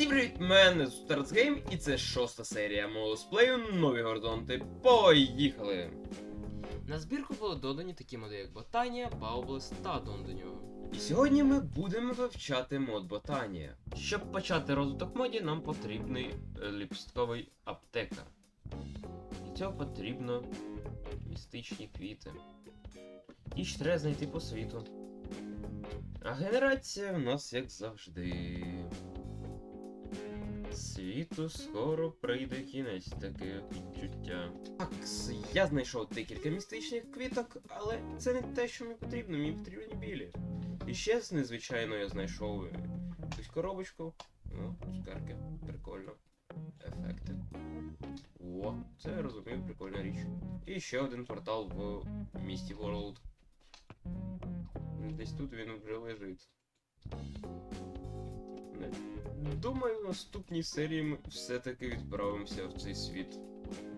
Всім привіт, мене Старцгейм, і це шоста серія мого летсплею Нові горизонти. Поїхали! На збірку були додані такі моди, як Ботанія, Баублес та Дондоньо. І сьогодні ми будемо вивчати мод Ботанія. Щоб почати розвиток моді, нам потрібний е, ліпстковий аптекар. Для цього потрібно містичні квіти. І ще треба знайти по світу. А генерація в нас як завжди. Світу скоро прийде кінець, таке відчуття. Так, я знайшов декілька містичних квіток, але це не те, що мені потрібно, мені потрібні білі. І ще незвичайно я знайшов е, якусь коробочку. Ну, цукерки, прикольно. Ефекти. О, це я розумію, прикольна річ. І ще один портал в місті World. Десь тут він вже лежить. Думаю, в наступній серії ми все-таки відправимося в цей світ.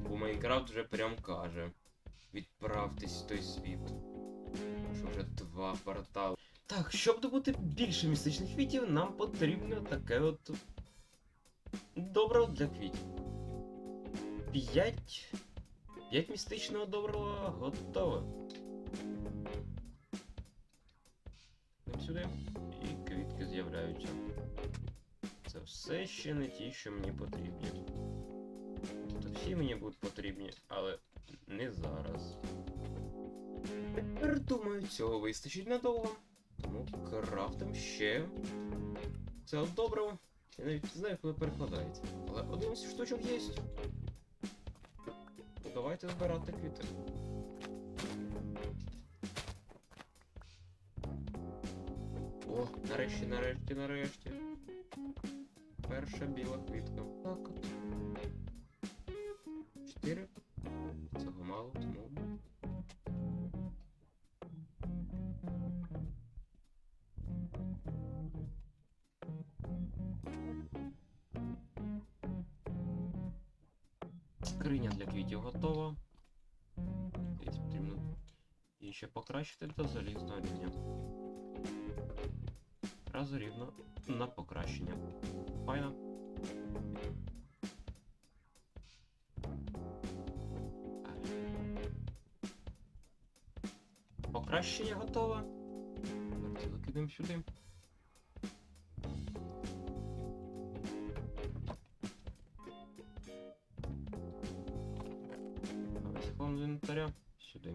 Бо Майнкрафт вже прям каже. Відправтесь в той світ. Що вже два портали. Так, щоб добути більше містичних квітів, нам потрібно таке от. Добро для квітів. П'ять. П'ять містичного доброго готове. Сюди. І квітки з'являються. Це все ще не ті, що мені потрібні. Тобто всі мені будуть потрібні, але не зараз. Тепер думаю, цього вистачить надовго. Тому крафтим ще. Це от добриво. Я навіть не знаю, коли перекладається. Але 11 штучок є. Давайте збирати квіти. Нарешті, нарешті, нарешті. Перша біла квітка. Так от. Чотири. Цього мало, тому. Скриня для квітів готова. Десь потрібно її ще покращити до залізного рівня. Разу рівно на покращення. Файно. Покращення готове. Давайте закидемо сюди. З інвентаря. Сюди.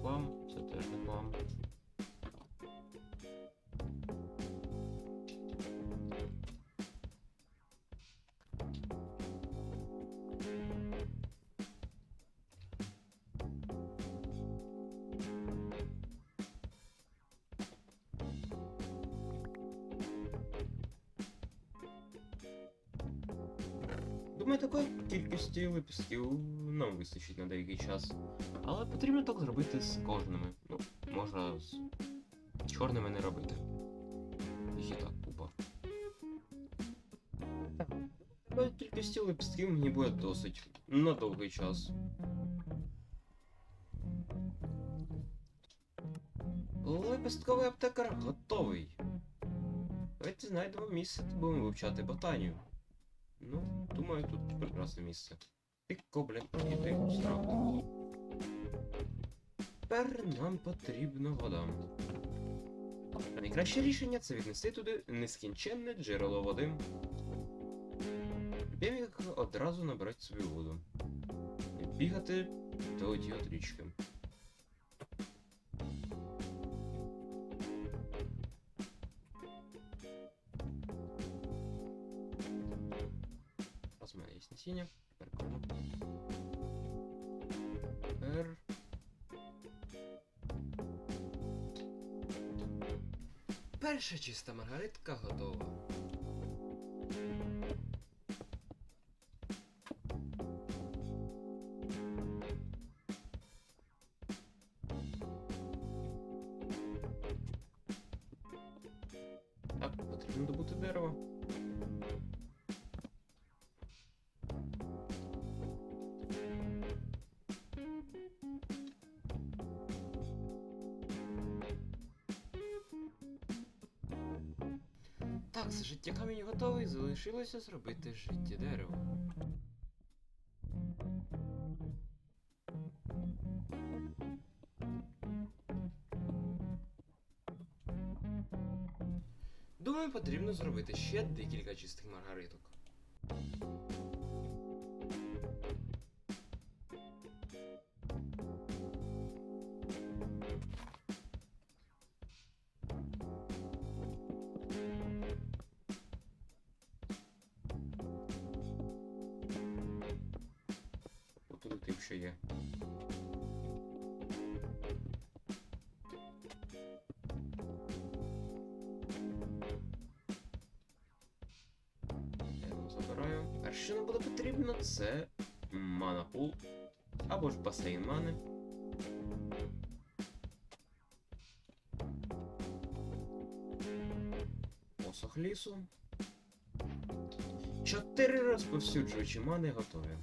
Хлам, це теж не хлам. Думаю, такої кількості випусків нам вистачить на деякий час. Але потрібно так зробити з кожними. Ну, можна з чорними не робити. І так купа. Такої кількості лепестків мені буде досить на довгий час. Лепестковий аптекар готовий. Давайте знайдемо місце, де будемо вивчати ботанію. Ну, думаю, тут прекрасне місце. Тихо, блін, іди, страх. Тепер нам потрібна вода. Найкраще рішення це віднести туди нескінченне джерело води. Любімік одразу набрати собі воду. І бігати до от річки. У мене є насіння. Прикольно. Тепер. Перша чиста маргаритка готова. Готовий, залишилося зробити житті дерево. Думаю, потрібно зробити ще декілька чистих маргариток. Забираю. Перше, що нам буде потрібно, це манапул або ж басейн мани. Посох лісу. Чотири розповсюджувачі мани готові.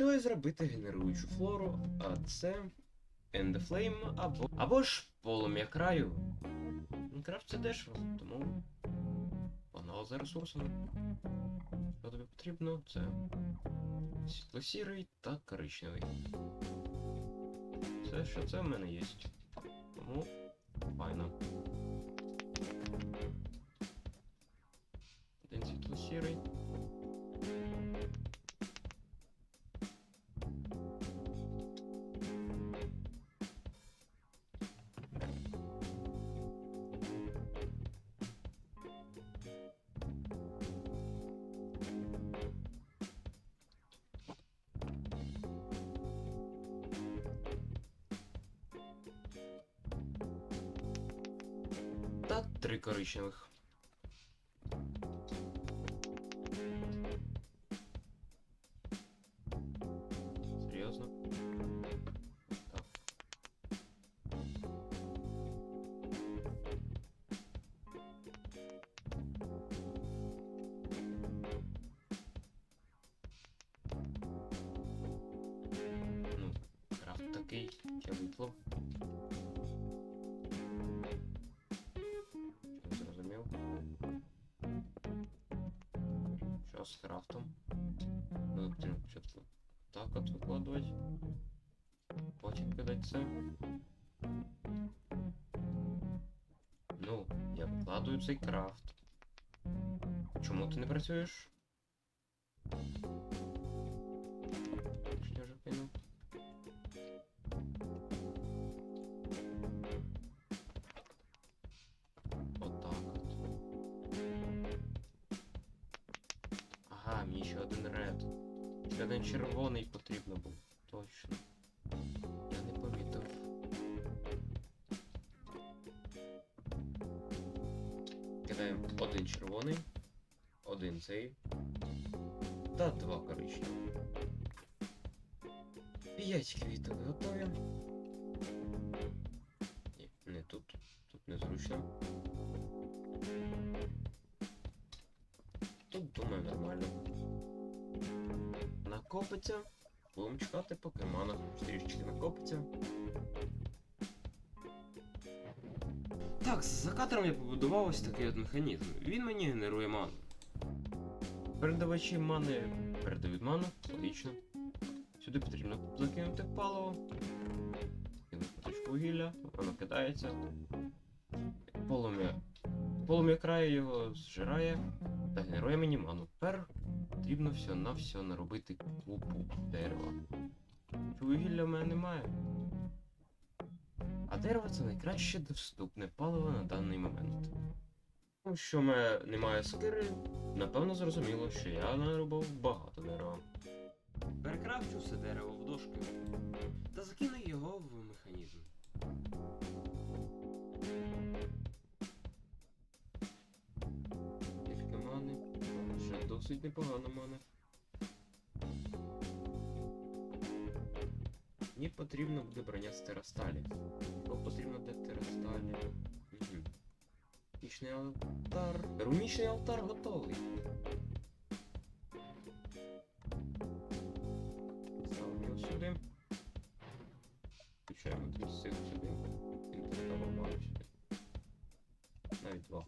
Залишилось зробити генеруючу флору, а це End Flame або, або ж полум'я краю. Мінкрафт це дешево, тому погнали за ресурсами. Що тобі потрібно? Це світло-сірий та коричневий. Все, що це в мене є. Тому файно. Один світло-сірий. Три коричневих. Так от викладувати. Потім кидати це. Ну, я викладую цей крафт. Чому ти не працюєш? Я вже кинув? Червоний потрібно був. Точно. Я не помітив. Кидаємо один червоний, один цей та два коричневі. П'ять квіток готові. Ні, не тут. Тут незручно. Накопиться. Будемо чекати, поки мана трішечки накопиться. Так, за кадром я побудував ось такий от механізм. Він мені генерує ману. Передавачі мани передають ману, логічно. Сюди потрібно закинути паливо. Кинути точку вугілля, воно кидається. Полум'я. Полум'я краю його зжирає та генерує мені ману. Тепер потрібно все на все наробити купу дерева. Що вугілля в мене немає. А дерево це найкраще доступне паливо на даний момент. Тому що в мене немає скири, напевно зрозуміло, що я наробив багато дерева. Перекрафчу все дерево в дошки та закину його в механізм. Досить непогано мани. Мені потрібно буде броня з терасталі. Бо потрібно де терасталі. Угу. Рунічний алтар. Рунічний алтар готовий. Ставимо його сюди. Включаємо з цих сюди. Він сюди. Навіть два.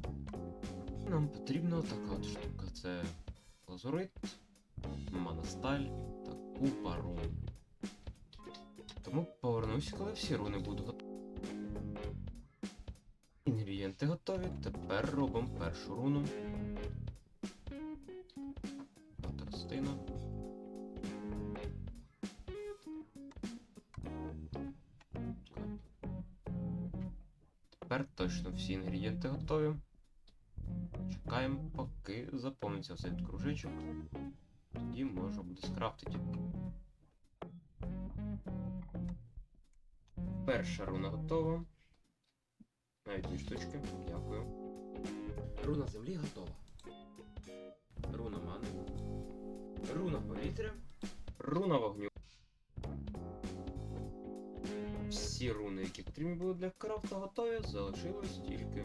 Нам потрібна така от штука. Це лазурит, монасталь та купа рун. Тому повернусь, коли всі руни будуть готові. Інгредієнти готові. Тепер робимо першу руну. Тростина. Тепер точно всі інгредієнти готові. Чекаємо, поки заповниться цей кружечок. Тоді можна буде скрафтити. Перша руна готова. Навіть дві штучки. Дякую. Руна землі готова. Руна мани. Руна повітря. Руна вогню. Всі руни, які потрібні були для крафта, готові, залишилось тільки.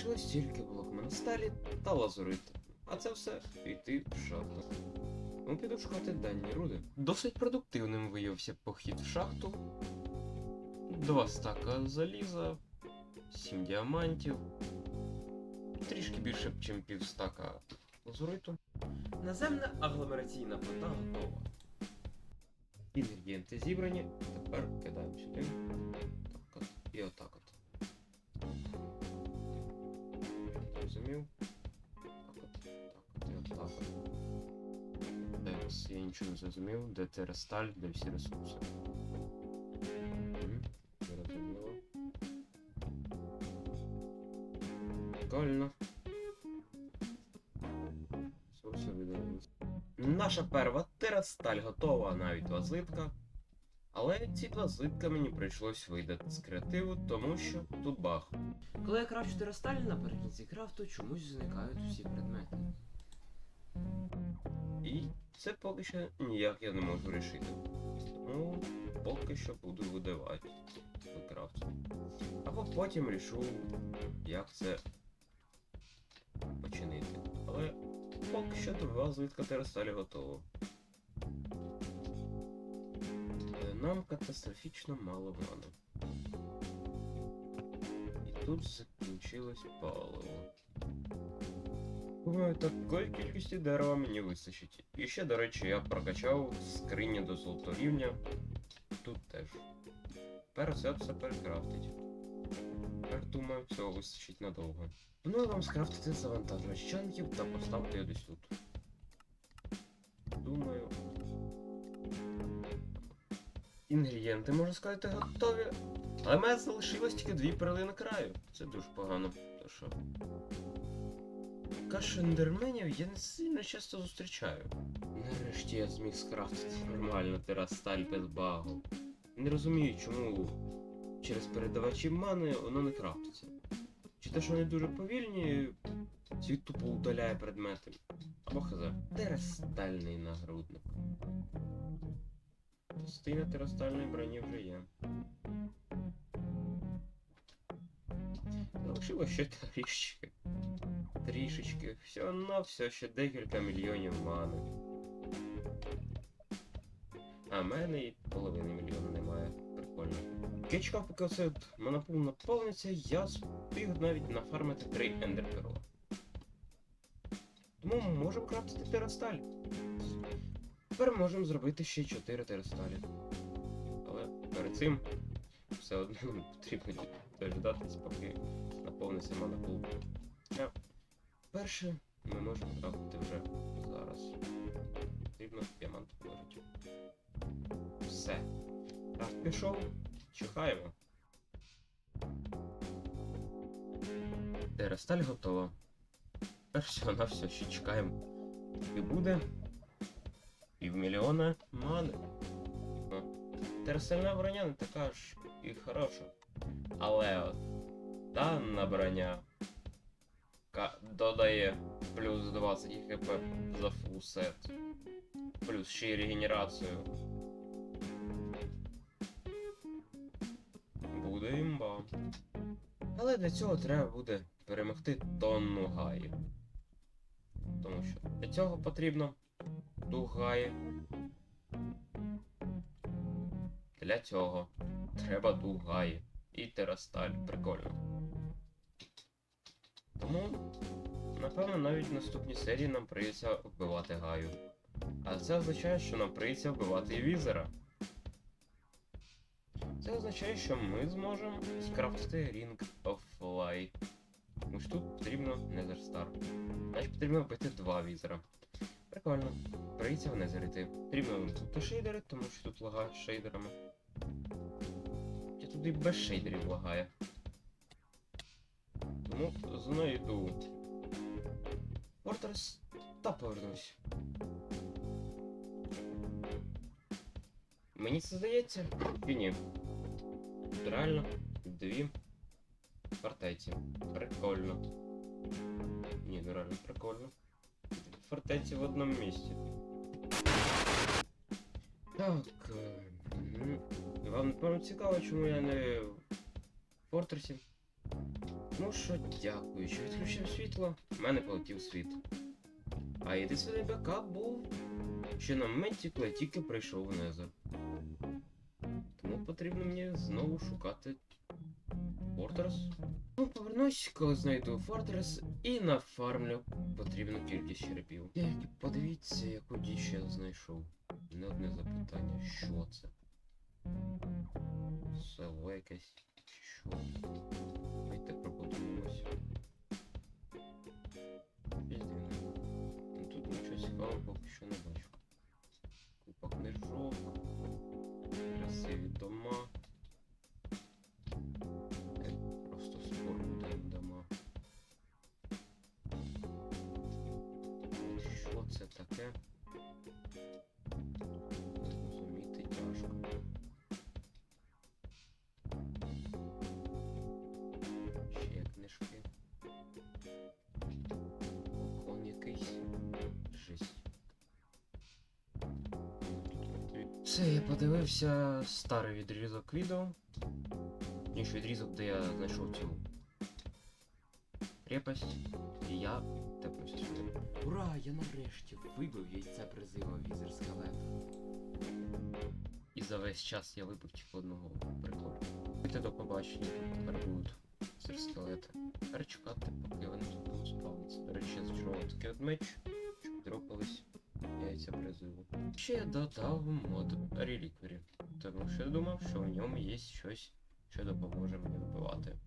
Залишилось тільки блок монасталі та лазурит. А це все йти в шахту. Ну, піду шукати дані руди. Досить продуктивним виявився похід в шахту. Два стака заліза, сім діамантів, трішки більше, ніж пів стака лазуриту. Наземна агломераційна плита готова. Інгредієнти зібрані. Тепер кидаємо сюди. Зараз я нічого не зрозумів. Де тересталь, де всі ресурси. Зрозуміло. Прикольно. Ресурси видалились. Наша перва терасталь готова, навіть два злитка. Але ці два злитка мені прийшлось видати з креативу, тому що тут баг. Коли я крафчу терасталь, наприкінці крафту чомусь зникають усі предмети. І це поки що ніяк я не можу рішити. Тому поки що буду видавати в. Або потім рішу, як це починити. Але поки що два злитка терасталі готово. Е, Нам катастрофічно мало мани. І тут закінчилось паливо. Думаю, такої кількості дерева мені вистачить. І ще, до речі, я прокачав скрині до золотого рівня. Тут теж. Тепер це все перекрафтить. Тепер думаю, цього вистачить надовго. Пропоную вам скрафтити завантажувач чанків та поставити його десь тут. Думаю. Інгредієнти, можна сказати, готові. Але в мене залишилось тільки дві перлини краю. Це дуже погано. То що. Кашу ендерменів я не сильно часто зустрічаю. Нарешті я зміг скрафтити нормально терасталь без багу. Не розумію, чому через передавачі мани воно не крафтиться. Чи те, що вони дуже повільні, світ тупо удаляє предмети. Або хз. Терастальний нагрудник. Частина терастальної броні вже є. Залишилось ще трішечки. Трішечки. Все на все ще декілька мільйонів мани. А в мене і половини мільйона немає. Прикольно. Чекав, поки оце монопол наповниться, я встиг навіть нафармити три ендерперла. Тому можемо крафтити терасталь. Тепер можемо зробити ще 4 терасталі. Але перед цим все одно потрібно дождатись, поки наповниться монопол. А перше ми можемо крафтити вже зараз. Потрібно діамант положити. Все. Крафт пішов. Чекаємо. Терасталь готова. Тепер все на все ще чекаємо. І буде півмільйона мани. Ну, броня не така ж і хороша. Але от дана броня додає плюс 20 хп за фул сет. Плюс ще й регенерацію. Буде імба. Але для цього треба буде перемогти тонну гаїв. Тому що для цього потрібно дугаї. Для цього треба дугаї. І терасталь. Прикольно. Тому, напевно, навіть в наступній серії нам прийдеться вбивати гаю. А це означає, що нам прийдеться вбивати і візера. Це означає, що ми зможемо скрафтити Ring of. Тому що тут потрібно Nether Star. Значить потрібно вбити два візера. Прикольно. Прийдеться в Nether йти. Потрібно вимкнути шейдери, тому що тут лагає шейдерами. Я тут і без шейдерів лагає. Тому знайду. Фортрес та повернусь. Мені це здається, чи ні. Тут реально дві фортеці. Прикольно. Ні, ну реально прикольно. Дві Фортеці в одному місці. Так. е, м, Вам напевно цікаво, чому я не в Фортресі? Ну що, дякую, що відключив світло, в мене полетів світ. А єдиний бекап був ще на моменті, коли тільки прийшов в Незер. Тому потрібно мені знову шукати Фортрес. Ну, повернусь, коли знайду Фортрес і нафармлю потрібну кількість черепів. Тільки подивіться, яку діч я знайшов. Не одне запитання, що це? Село якесь? Що? Давайте Ну тут нічого цікавого поки що не бачу. Все, я подивився старий відрізок відео. Ніж відрізок, де я знайшов цю крепость. І я тепнуся сюди. Ура! Я нарешті вибив яйце призива візер скелет. І за весь час я вибив тільки одного приколу. Давайте до побачення, тепер будуть візер скелети. Тепер чекати, поки вони тут будуть спавнитися. До речі, я зачарував такий от меч, яйця призиву. Ще я додав мод реліквері, тому що думав, що в ньому є щось, що допоможе мені вбивати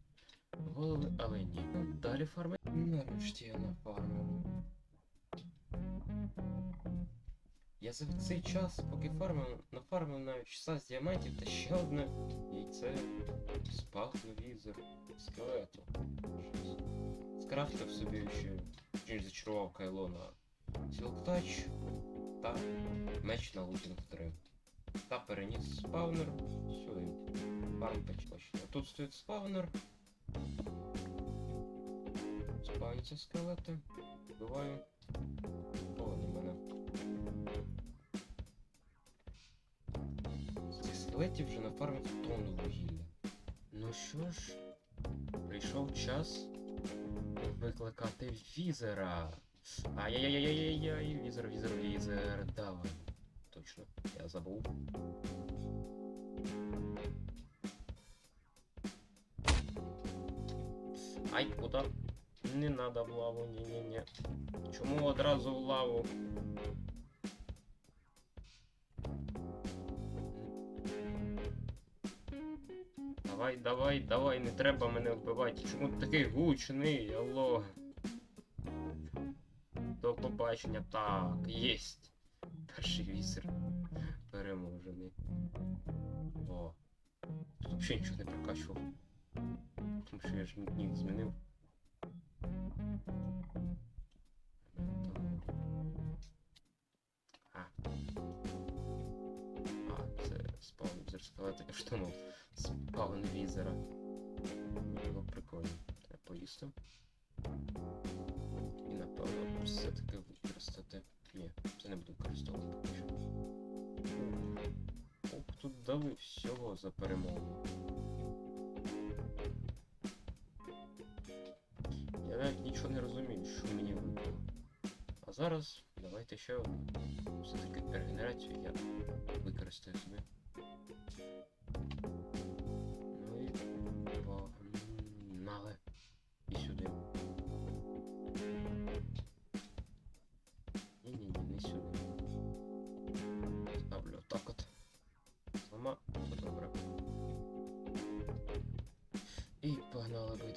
голови, але ні. Далі фарми. Нарешті я нафармив. Я за цей час, поки фармив, нафармив навіть 16 діамантів та ще одне яйце спахну візер скелету. Скрафтив собі ще чим зачарував кайло на Сілктач та меч на лутінг 3. Та переніс спавнер сюди. Фарм почне. Тут стоїть спавнер. Спавняться скелети. Вбиваю. О, мене. З цих скелетів вже нафармить тонну вугілля. Ну що ж, прийшов час викликати візера. Ай-яй-яй-яй-яй-яй, візер, візер, візер, давай. Точно, я забув. Ай, куда? Не надо в лаву, ні-ні-ні. Чому одразу в лаву? Давай, давай, давай, не треба мене вбивати. Чому ти такий гучний, алло? До побачення. Так, єсть. Перший візер. Переможений. О. Тут взагалі нічого не прокачував. Тому що я ж нік змінив. А. А, це спаун візер скелета. Я ж думав, спаун візера. Було прикольно. Треба поїсти напевно, все-таки використати. Ні, це не буду використовувати. Оп, тут дали всього за перемогу. Я навіть нічого не розумію, що мені випало. А зараз давайте ще все-таки перегенерацію я використаю собі.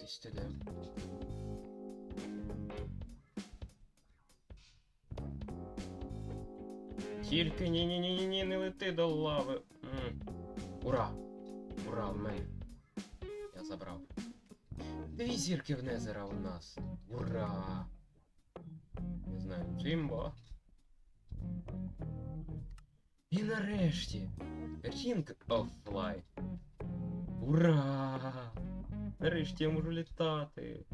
Туди. Тільки ні-ні-ні-ні-ні, не лети до лави. М. Ура! Ура, в мене. Я забрав. Дві зірки в Незера у нас. Ура! Не знаю, Джимбо. І нарешті. Ring of Flight. Ура! Нарешті я можу літати.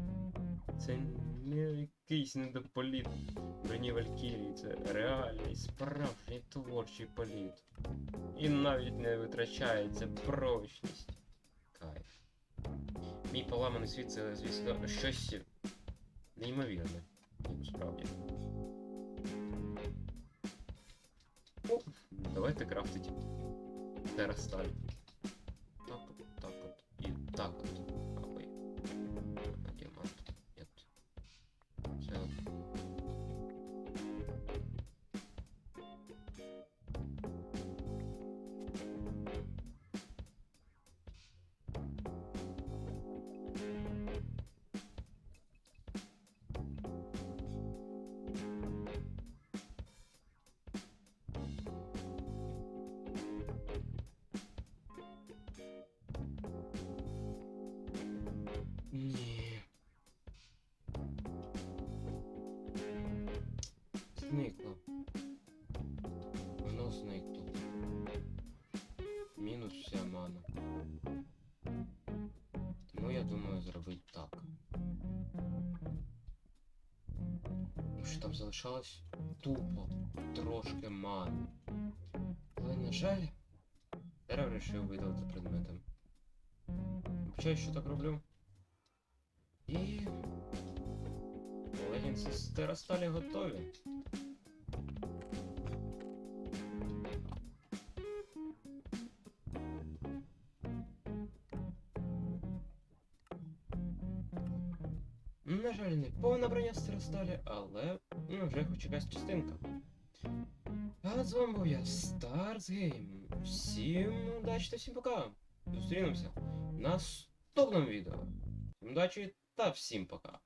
Це не якийсь недополіт броні Валькірії, це реальний, справжній творчий політ. І навіть не витрачається прочність. Кайф. Мій поламаний світ це, звісно, щось неймовірне. Справді. О, давайте крафтити. Терасталь. Ні. Зникло. Воно зникло. Мінус вся мана. Тому я думаю зробити так. Ну що там залишалось тупо трошки мани. Але, на жаль, я вирішив видалити предметом. Вибачаю, що так роблю. І. Легінси з терасталі готові. На жаль, не повна броня з терасталі, але ну, вже хоч якась частинка. А з вами був я, Гейм. Всім удачі та всім пока. Зустрінемося наступному відео. Всім удачі та всім пока.